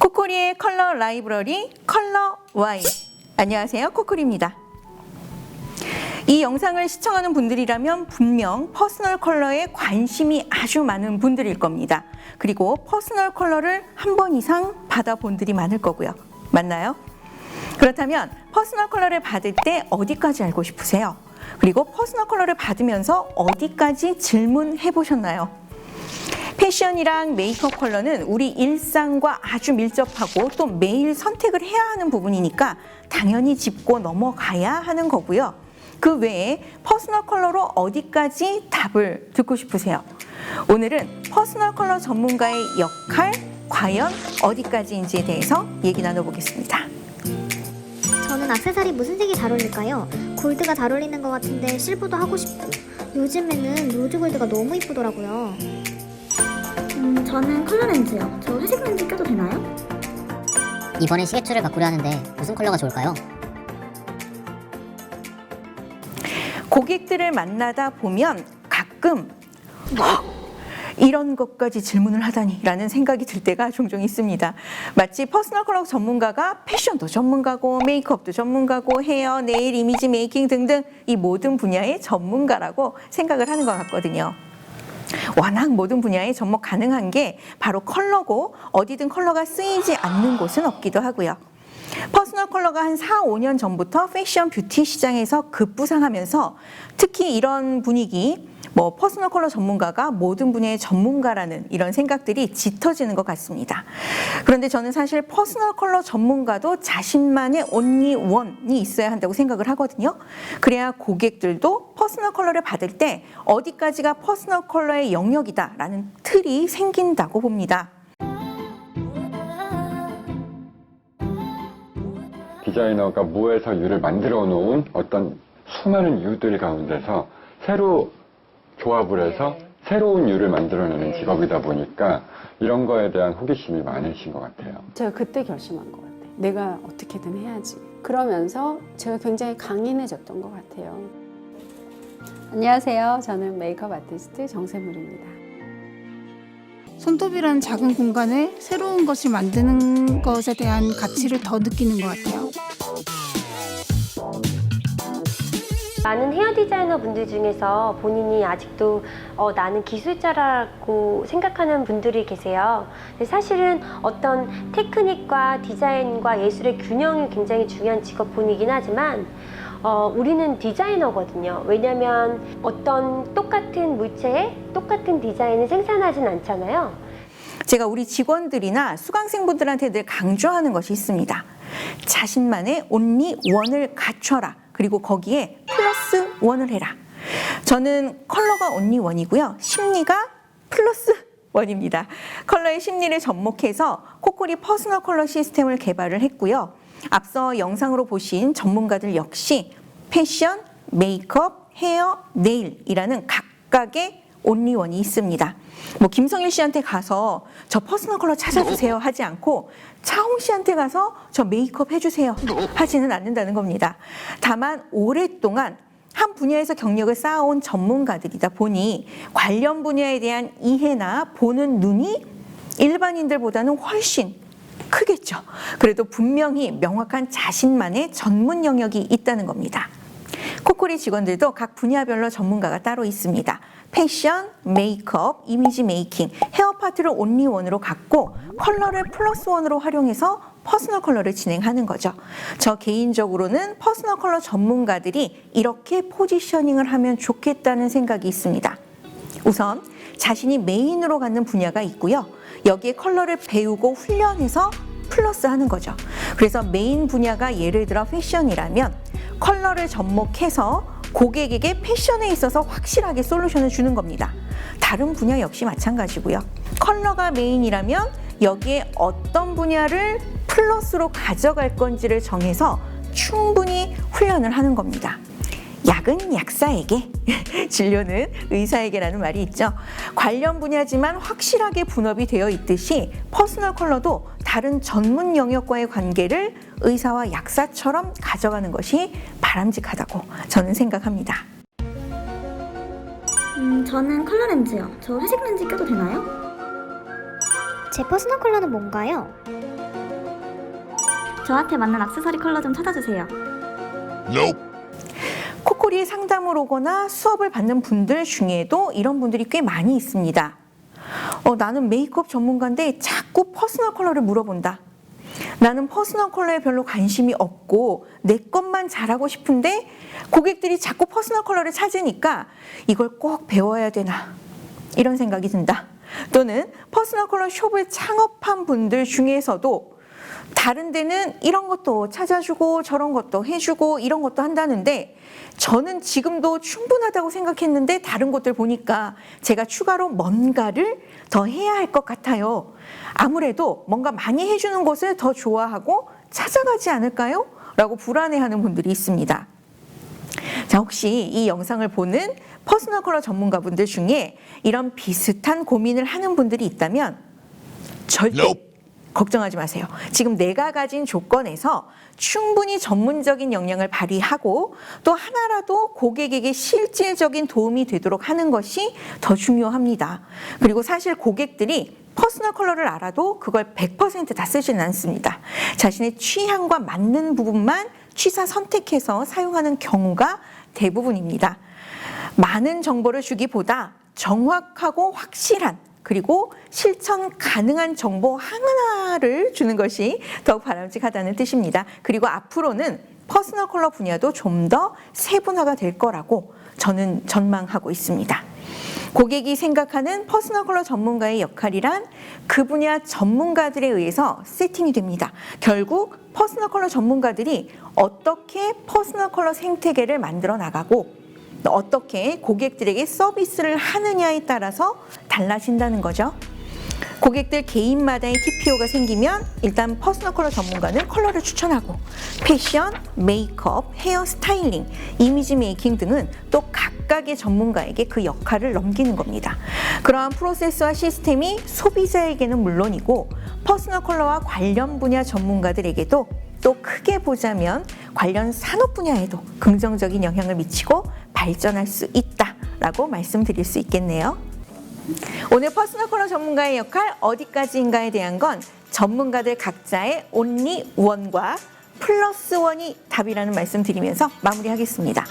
코코리의 컬러 라이브러리 컬러 Y. 안녕하세요. 코코리입니다. 이 영상을 시청하는 분들이라면 분명 퍼스널 컬러에 관심이 아주 많은 분들일 겁니다. 그리고 퍼스널 컬러를 한 번 이상 받아본 분들이 많을 거고요. 맞나요? 그렇다면 퍼스널 컬러를 받을 때 어디까지 알고 싶으세요? 그리고 퍼스널 컬러를 받으면서 어디까지 질문해 보셨나요? 패션이랑 메이크업 컬러는 우리 일상과 아주 밀접하고 또 매일 선택을 해야 하는 부분이니까 당연히 짚고 넘어가야 하는 거고요. 그 외에 퍼스널 컬러로 어디까지 답을 듣고 싶으세요? 오늘은 퍼스널 컬러 전문가의 역할, 과연 어디까지인지에 대해서 얘기 나눠보겠습니다. 저는 악세사리 무슨 색이 잘 어울릴까요? 골드가 잘 어울리는 것 같은데 실버도 하고 싶고 요즘에는 로즈 골드가 너무 이쁘더라고요. 음, 저는 컬러 렌즈요. 저 회색 렌즈 껴도 되나요? 이번에 시계추를 바꾸려 하는데 무슨 컬러가 좋을까요? 고객들을 만나다 보면 가끔 "헉, 이런 것까지 질문을 하다니라는 생각이 들 때가 종종 있습니다. 마치 퍼스널 컬러 전문가가 패션도 전문가고 메이크업도 전문가고 헤어, 네일, 이미지 메이킹 등등 이 모든 분야의 전문가라고 생각을 하는 것 같거든요. 워낙 모든 분야에 접목 가능한 게 바로 컬러고 어디든 컬러가 쓰이지 않는 곳은 없기도 하고요. 컬러가 한 4, 5년 전부터 패션 뷰티 시장에서 급부상하면서 특히 이런 분위기 뭐 퍼스널 컬러 전문가가 모든 분야의 전문가라는 이런 생각들이 짙어지는 것 같습니다. 그런데 저는 사실 퍼스널 컬러 전문가도 자신만의 온리 원이 있어야 한다고 생각을 하거든요. 그래야 고객들도 퍼스널 컬러를 받을 때 어디까지가 퍼스널 컬러의 영역이다라는 틀이 생긴다고 봅니다. 디자이너가 무에서 유를 만들어 놓은 어떤 수많은 유들 가운데서 새로 조합을 해서 새로운 유를 만들어내는 직업이다 보니까 이런 거에 대한 호기심이 많으신 것 같아요. 제가 그때 결심한 것 같아요. 내가 어떻게든 해야지. 그러면서 제가 굉장히 강인해졌던 것 같아요. 안녕하세요. 저는 메이크업 아티스트 정세물입니다. 손톱이라는 작은 공간에 새로운 것을 만드는 것에 대한 가치를 더 느끼는 것 같아요. 많은 헤어 디자이너 분들 중에서 본인이 아직도 어, 나는 기술자라고 생각하는 분들이 계세요. 근데 사실은 어떤 테크닉과 디자인과 예술의 균형이 굉장히 중요한 직업군이긴 하지만 어, 우리는 디자이너거든요. 왜냐하면 어떤 똑같은 물체에 똑같은 디자인을 생산하진 않잖아요. 제가 우리 직원들이나 수강생분들한테 늘 강조하는 것이 있습니다. 자신만의 온리 원을 갖춰라. 그리고 거기에 플러스 원을 해라. 저는 컬러가 온리 원이고요. 심리가 플러스 원입니다. 컬러의 심리를 접목해서 코코리 퍼스널 컬러 시스템을 개발을 했고요. 앞서 영상으로 보신 전문가들 역시 패션, 메이크업, 헤어, 네일이라는 각각의 온리원이 있습니다. 뭐 김성일 씨한테 가서 저 퍼스널 컬러 찾아주세요 하지 않고 차홍 씨한테 가서 저 메이크업 해주세요 하지는 않는다는 겁니다. 다만 오랫동안 한 분야에서 경력을 쌓아온 전문가들이다 보니 관련 분야에 대한 이해나 보는 눈이 일반인들보다는 훨씬 크겠죠. 그래도 분명히 명확한 자신만의 전문 영역이 있다는 겁니다. 코코리 직원들도 각 분야별로 전문가가 따로 있습니다. 패션, 메이크업, 이미지 메이킹, 헤어 파트를 온리원으로 갖고 컬러를 플러스 원으로 활용해서 퍼스널 컬러를 진행하는 거죠. 저 개인적으로는 퍼스널 컬러 전문가들이 이렇게 포지셔닝을 하면 좋겠다는 생각이 있습니다. 우선 자신이 메인으로 갖는 분야가 있고요. 여기에 컬러를 배우고 훈련해서 플러스 하는 거죠. 그래서 메인 분야가 예를 들어 패션이라면 컬러를 접목해서 고객에게 패션에 있어서 확실하게 솔루션을 주는 겁니다. 다른 분야 역시 마찬가지고요. 컬러가 메인이라면 여기에 어떤 분야를 플러스로 가져갈 건지를 정해서 충분히 훈련을 하는 겁니다. 약은 약사에게, 진료는 의사에게라는 말이 있죠. 관련 분야지만 확실하게 분업이 되어 있듯이 퍼스널 컬러도 다른 전문 영역과의 관계를 의사와 약사처럼 가져가는 것이 바람직하다고 저는 생각합니다. 음, 저는 컬러 렌즈요. 저 회색 렌즈 껴도 되나요? 제 퍼스널 컬러는 뭔가요? 저한테 맞는 액세서리 컬러 좀 찾아주세요. 코 상담을 오거나 수업을 받는 분들 중에도 이런 분들이 꽤 많이 있습니다. 어, 나는 메이크업 전문가인데 자꾸 퍼스널 컬러를 물어본다. 나는 퍼스널 컬러에 별로 관심이 없고 내 것만 잘하고 싶은데 고객들이 자꾸 퍼스널 컬러를 찾으니까 이걸 꼭 배워야 되나 이런 생각이 든다. 또는 퍼스널 컬러 숍을 창업한 분들 중에서도 다른 데는 이런 것도 찾아주고 저런 것도 해주고 이런 것도 한다는데 저는 지금도 충분하다고 생각했는데 다른 곳들 보니까 제가 추가로 뭔가를 더 해야 할 것 같아요. 아무래도 뭔가 많이 해주는 곳을 더 좋아하고 찾아가지 않을까요? 라고 불안해하는 분들이 있습니다. 자, 혹시 이 영상을 보는 퍼스널 컬러 전문가분들 중에 이런 비슷한 고민을 하는 분들이 있다면 절대 걱정하지 마세요. 지금 내가 가진 조건에서 충분히 전문적인 역량을 발휘하고 또 하나라도 고객에게 실질적인 도움이 되도록 하는 것이 더 중요합니다. 그리고 사실 고객들이 퍼스널 컬러를 알아도 그걸 100%다 쓰지는 않습니다. 자신의 취향과 맞는 부분만 취사 선택해서 사용하는 경우가 대부분입니다. 많은 정보를 주기보다 정확하고 확실한 그리고 실천 가능한 정보 하나를 주는 것이 더욱 바람직하다는 뜻입니다. 그리고 앞으로는 퍼스널 컬러 분야도 좀 더 세분화가 될 거라고 저는 전망하고 있습니다. 고객이 생각하는 퍼스널 컬러 전문가의 역할이란 그 분야 전문가들에 의해서 세팅이 됩니다. 결국 퍼스널 컬러 전문가들이 어떻게 퍼스널 컬러 생태계를 만들어 나가고 어떻게 고객들에게 서비스를 하느냐에 따라서 달라진다는 거죠. 고객들 개인마다의 TPO가 생기면 일단 퍼스널 컬러 전문가는 컬러를 추천하고 패션, 메이크업, 헤어 스타일링, 이미지 메이킹 등은 또 각각의 전문가에게 그 역할을 넘기는 겁니다. 그러한 프로세스와 시스템이 소비자에게는 물론이고 퍼스널 컬러와 관련 분야 전문가들에게도 또 크게 보자면 관련 산업 분야에도 긍정적인 영향을 미치고 발전할 수 있다라고 말씀드릴 수 있겠네요. 오늘 퍼스널 컬러 전문가의 역할 어디까지인가에 대한 건 전문가들 각자의 온리 원과 플러스 원이 답이라는 말씀 드리면서 마무리하겠습니다.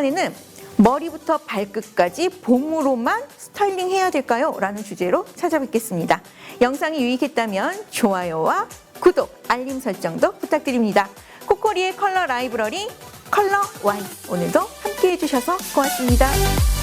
시간에는 머리부터 발끝까지 봄으로만 스타일링 해야 될까요? 라는 주제로 찾아뵙겠습니다. 영상이 유익했다면 좋아요와 구독, 알림 설정도 부탁드립니다. 코코리의 컬러 라이브러리 컬러 Y 오늘도 함께 해주셔서 고맙습니다.